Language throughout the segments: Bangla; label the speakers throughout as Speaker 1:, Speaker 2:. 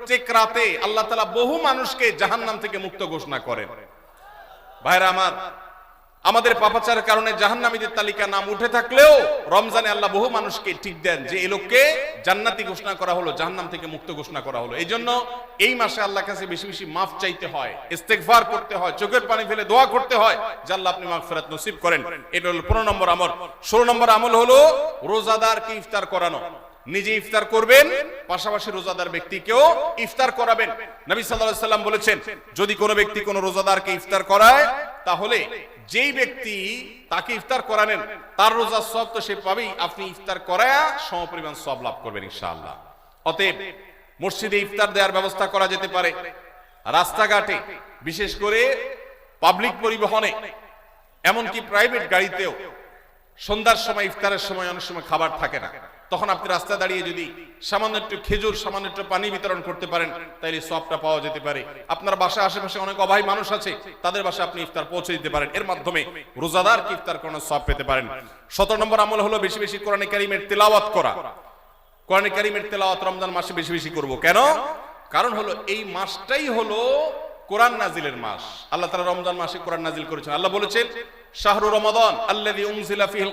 Speaker 1: প্রত্যেক রাতে আল্লাহ তালা বহু মানুষকে জাহান্নাম থেকে মুক্ত ঘোষণা করেন। ভাইরা আমার, আমাদের পাপাচারের কারণে জাহান্নামীদের তালিকা নাম উঠে থাকলেও রমজানে আল্লাহ বহু মানুষকে ঠিক দেন যে এই লোককে জান্নাতি ঘোষণা করা হলো, জাহান্নাম থেকে মুক্ত ঘোষণা করা হলো। এই জন্য এই মাসে আল্লাহ কাছে বেশি বেশি মাফ চাইতে হয়, ইস্তেগফার করতে হয়, চোখের পানি ফেলে দোয়া করতে হয়, যে আল্লাহ আপনি মাগফিরাত নসিব করেন। এটা হলো পনেরো নম্বর আমল। ষোলো নম্বর আমল হলো রোজাদারকে ইফতার করানো। নিজে ইফতার করবেন, পাশাপাশি রোজাদার ব্যক্তিকেও ইফতার করাবেন। নবী সাল্লাল্লাহু সাল্লাম বলেছেন, যদি কোনো ব্যক্তি কোনো রোজাদারকে ইফতার করায়, তাহলে যেই ব্যক্তি তাকে ইফতার করানেন তার রোজার সব তো সে পাবেই। আপনি ইফতার করায়া সমপরিমাণ সব লাভ করবেন ইনশাআল্লাহ। অতএব মসজিদে ইফতার দেওয়ার ব্যবস্থা করা যেতে পারে। রাস্তাঘাটে, বিশেষ করে পাবলিক পরিবহনে, এমনকি প্রাইভেট গাড়িতেও সন্ধ্যার সময়, ইফতারের সময় অনেক সময় খাবার থাকে না। তখন আপনি রাস্তা দাঁড়িয়ে যদি সামান্য একটু খেজুর, সামান্য একটু পানি বিতরণ করতে পারেন, তাইলে সবটা পাওয়া যেতে পারে। আপনার বাসা আশেপাশে অনেক অভাবী মানুষ আছে, তাদের বাসায় আপনি ইফতার পৌঁছে দিতে পারেন। এর মাধ্যমে রোজাদার ইফতার করানোর সব পেতে পারেন? সতেরো নম্বর আমল হলো বেশি বেশি কোরআনে কারিমের তেলাওয়াত করা। কোরআনে কারিমের তেলাওয়াত রমজান মাসে বেশি বেশি করব। কেন? কারণ হলো এই মাসটাই হলো কোরআন নাজিলের মাস। আল্লাহ তাআলা রমজান মাসে কোরআন নাজিল করেছেন। আল্লাহ বলেছেন, শাহরু রমাদান ফিহিল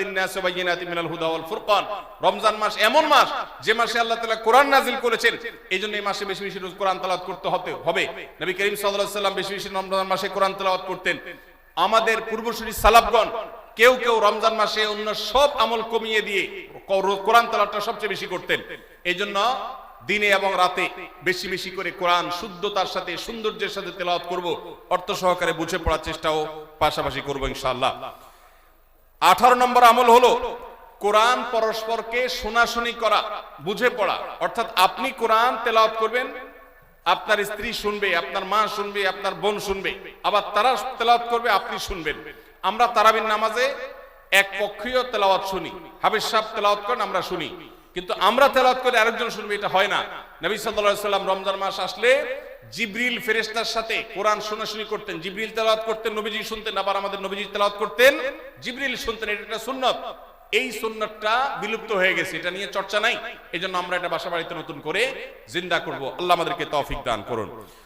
Speaker 1: লিন-নাস ওয়া মিনাল হুদা ওয়াল ফুরকান। রমজান মাস এমন মাস, যে মাসে আল্লাহ তাআলা কোরআন নাজিল করেছেন এইজন্য এই মাসে বেশি বেশি রোজ কোরআন তেলাওয়াত করতে হতে হবে। নবী করিম সাল্লাল্লাহু আলাইহি সাল্লাম বেশি বেশি রমজান মাসে কোরআন তেলাওয়াত করতেন। আমাদের পূর্বসূরি সালাফগণ কেউ কেউ রমজান মাসে অন্য সব আমল কমিয়ে দিয়ে কোরআন তেলাওয়াতটা সবচেয়ে বেশি করতেন। এই জন্য দিনে এবং রাতে বেশি বেশি করে কোরআন শুদ্ধতার সাথে, সৌন্দর্যের সাথে তেলাওয়াত করব। অর্থ সহকারে বুঝে পড়ার চেষ্টাও পাশাপাশি করব ইনশাআল্লাহ। আঠারো নম্বর আমল হলো কোরআন পরস্পরকে শোনাশুনি করা, বুঝে পড়া। অর্থাৎ আপনি কোরআন তেলাওয়াত করবেন, আপনার স্ত্রী শুনবে, আপনার মা শুনবে, আপনার বোন শুনবে, আবার তারা তেলাওয়াত করবে, আপনি শুনবেন। আমরা তারাবির নামাজে এক পক্ষীয় তেলাওয়াত শুনি, হাবিজ সাহেব তেলাওয়াত করেন, আমরা শুনি। কিন্তু আমরা তেলাওয়াত করে আরেকজন শুনবে, এটা হয় না। নবী সাল্লাম রমজান মাস আসলে জিব্রিল ফেরেশতার সাথে কোরআন শোনাশুনি করতেন, জিব্রিল তেলাওয়াত করতেন, নবীজি শুনতেন, আবার আমাদের নবীজি তেলাওয়াত করতেন, জিব্রিল শুনতেন, এটা একটা সুন্নত। এই সুন্নতটা বিলুপ্ত হয়ে গেছে, এটা নিয়ে চর্চা নাই। এজন্য আমরা এটা বাসা বাড়িতে নতুন করে জিন্দা করব। আল্লাহ আমাদেরকে তৌফিক দান করুন।